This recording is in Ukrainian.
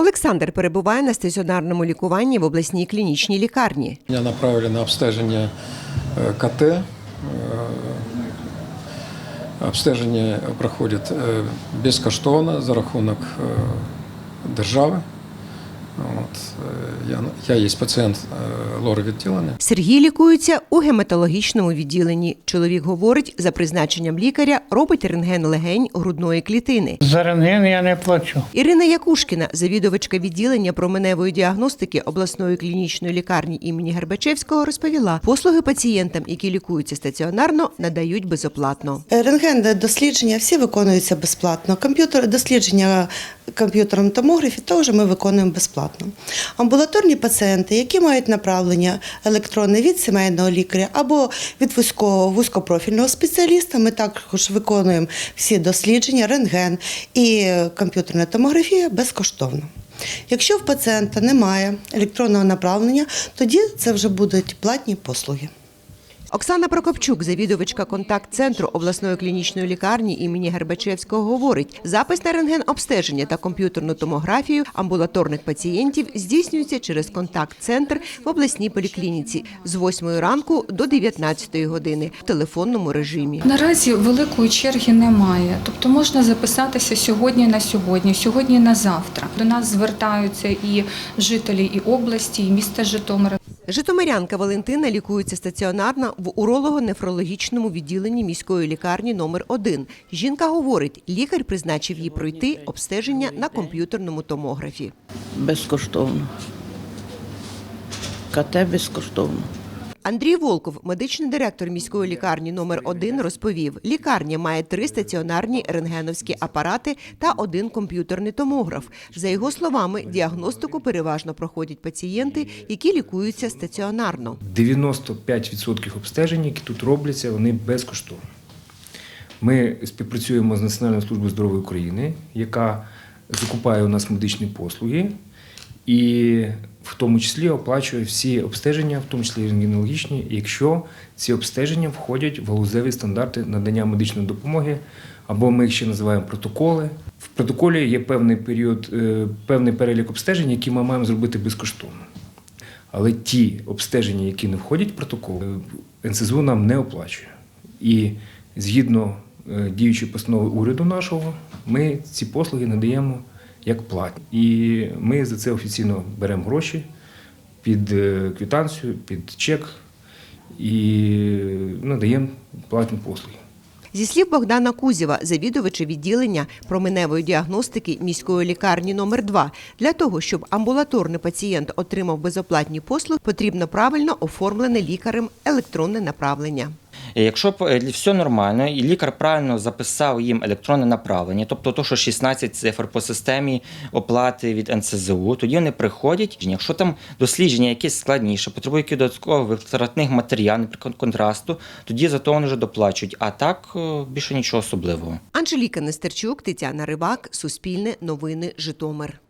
Олександр перебуває на стаціонарному лікуванні в обласній клінічній лікарні. Я направили на обстеження е, КТ. Е, Обстеження проходить е, безкоштовно за рахунок держави. От, е, я, я є пацієнт е, лори відділення. Сергій лікується у гематологічному відділенні. Чоловік говорить, за призначенням лікаря робить рентген легень грудної клітини. За рентген я не плачу. Ірина Якушкіна, завідувачка відділення променевої діагностики обласної клінічної лікарні імені Гербачевського, розповіла, послуги пацієнтам, які лікуються стаціонарно, надають безоплатно. Рентген дослідження всі виконуються безплатно. Комп'ютер дослідження комп'ютером томографі теж ми виконуємо безплатно. Амбулаторні пацієнти, які мають направлення електронне від сімейного лікаря або від вузького вузькопрофільного спеціаліста, ми також виконуємо всі дослідження, рентген і комп'ютерна томографія безкоштовно. Якщо в пацієнта немає електронного направлення, тоді це вже будуть платні послуги. Оксана Прокопчук, завідувачка контакт-центру обласної клінічної лікарні імені Гербачевського, говорить, запис на рентген-обстеження та комп'ютерну томографію амбулаторних пацієнтів здійснюється через контакт-центр в обласній поліклініці з 8 ранку до 19 години в телефонному режимі. Наразі великої черги немає, тобто можна записатися сьогодні на сьогодні, сьогодні на завтра. До нас звертаються і жителі і області, і міста Житомира. Житомирянка Валентина лікується стаціонарно в уролого-нефрологічному відділенні міської лікарні номер 1 Жінка говорить, лікар призначив їй пройти обстеження на комп'ютерному томографі. Безкоштовно. КТ безкоштовно. Андрій Волков, медичний директор міської лікарні номер 1 розповів, лікарня має три стаціонарні рентгеновські апарати та один комп'ютерний томограф. За його словами, діагностику переважно проходять пацієнти, які лікуються стаціонарно. 95% обстежень, які тут робляться, вони безкоштовні. Ми співпрацюємо з Національною службою здоров'я України, яка закупає у нас медичні послуги і в тому числі оплачує всі обстеження, в тому числі рентгенологічні, якщо ці обстеження входять в галузеві стандарти надання медичної допомоги, або ми їх ще називаємо протоколи. В протоколі є певний період, е, певний перелік обстежень, які ми маємо зробити безкоштовно. Але ті обстеження, які не входять в протокол, е, НСЗУ нам не оплачує. І згідно е, діючої постанови уряду нашого, ми ці послуги надаємо як платні. І ми за це офіційно беремо гроші під е, квитанцію, під чек і надаємо платні послуги. Зі слів Богдана Кузєва, завідувача відділення променевої діагностики міської лікарні номер 2 для того, щоб амбулаторний пацієнт отримав безоплатні послуги, потрібно правильно оформлене лікарем електронне направлення. Якщо б, е, все нормально, і лікар правильно записав їм електронне направлення, тобто то, що 16 цифр по системі оплати від НСЗУ, тоді вони приходять. Якщо там дослідження якесь складніше, потребує додаткових витратних матеріалів, наприклад, контрасту, тоді за то вони вже доплачують. А так е, більше нічого особливого. Анжеліка Нестерчук, Тетяна Рибак, Суспільне, Новини, Житомир.